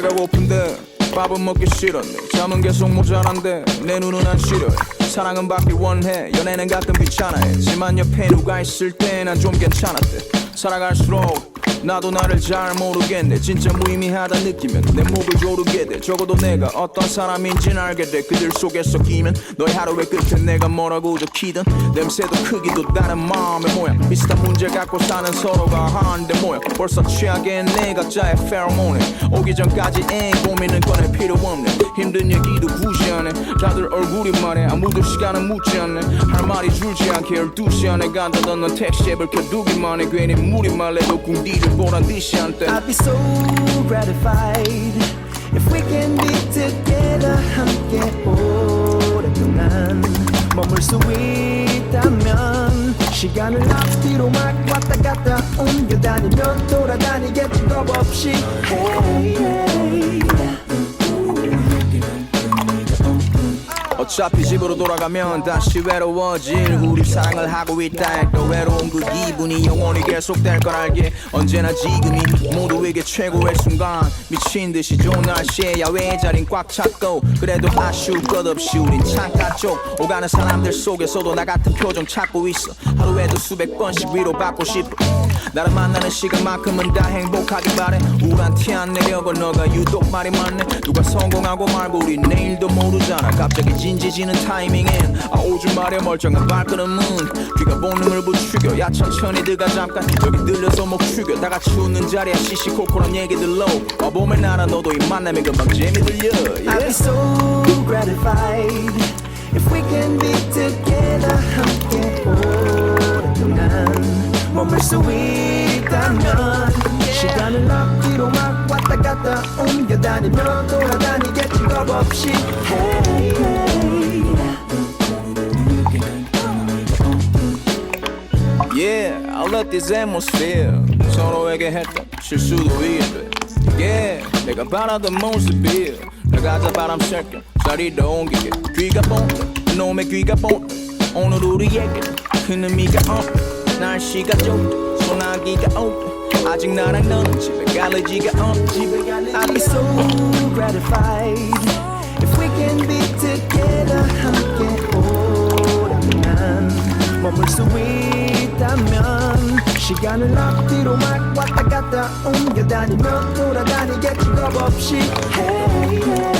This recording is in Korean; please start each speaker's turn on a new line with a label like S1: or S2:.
S1: 배가 고픈데 밥은 먹기 싫었네. 잠은 계속 모자란데 내 눈은 안 시려해. 사랑은 받길 원해. 연애는 가끔 귀찮아했지만 옆에 누가 있을 때 난 좀 괜찮았대. 살아갈수록 나도 나를 잘 모르겠네. 진짜 무의미하다 느끼면 내 목을 조르게 돼. 적어도 내가 어떤 사람인지는 알게 돼. 그들 속에서 끼면 너의 하루의 끝에 내가 뭐라고 적히든 냄새도 크기도 다른 마음의 모양. 비슷한 문제 갖고 사는 서로가 하나인데 뭐야 벌써 취하게 내 각자의 페로몬에 오기 전까지 애 고민은 꺼낼 필요 없네. 힘든 얘기도 굳이 다들 얼굴이 말해. 아무도 시간은 묻지 않네. 할 말이 줄지 않게 12시 안에 간다던 넌 택시 앱을 켜두기만 해. 괜히 물이 말래도 궁디를 보란 듯이 한때
S2: I'd be so gratified if we can be together 함께 오랫동안. 머물 수 있다면 시간을 앞뒤로 막 왔다 갔다 옮겨다니면 돌아다니겠지 겁 없이. Hey.
S1: 어차피 집으로 돌아가면 다시 외로워질 우리 사랑을 하고 있다. 해도 외로운 그 기분이 영원히 계속될 걸 알게. 언제나 지금이 모두 에게 최고의 순간. 미친 듯이 좋은 날씨에 야외 자린 꽉 찼고 그래도 아쉬울 것 없이 우린 창가 쪽 오가는 사람들 속에서도 나 같은 표정 찾고 있어. 하루에도 수백 번씩 위로받고 싶어. 나를 만나는 시간만큼은 다 행복하길 바래. 우울한 티 안 내려고 너가 유독 말이 많네. 누가 성공하고 말고 우리 내일도 모르잖아. 갑자기 진지지는 타이밍엔 아 오줌 마려 멀쩡한 발걸음은 귀가 본능을 부추겨. 야 천천히 들어가 잠깐. 여기 들려서 목 축여. 다 같이 웃는 자리에 시시콜콜 한 얘기들로 와 봄에 날아 너도 이 만남이 금방 재미 들려.
S2: I'd be so gratified if we can be together 함께 오랫동안. 머물 수 있다면 시간을 앞뒤로 막 왔다 갔다 옮겨다니며 돌아다니겠지 겁 없이. Hey, hey.
S1: Love this atmosphere 서로에게 했던 실수도 이게 돼. Yeah, 내가 바라던 모습이 나가자 바람 쐴게 자리를 옮기게. 귀가 뽕 놈의 귀가 뽕 오늘 우리에게 큰 의미가 없 날씨가 좋다 소나기가 오다 아직 나랑 너는 집에 갈 의지가 없지
S2: I'd be so gratified if we can be together 함께 오랫동안 머물 수 있다면 시간을 앞뒤로 막 왔다 갔다 옮겨다니며 돌아다니겠지 겁 없이 hey, hey.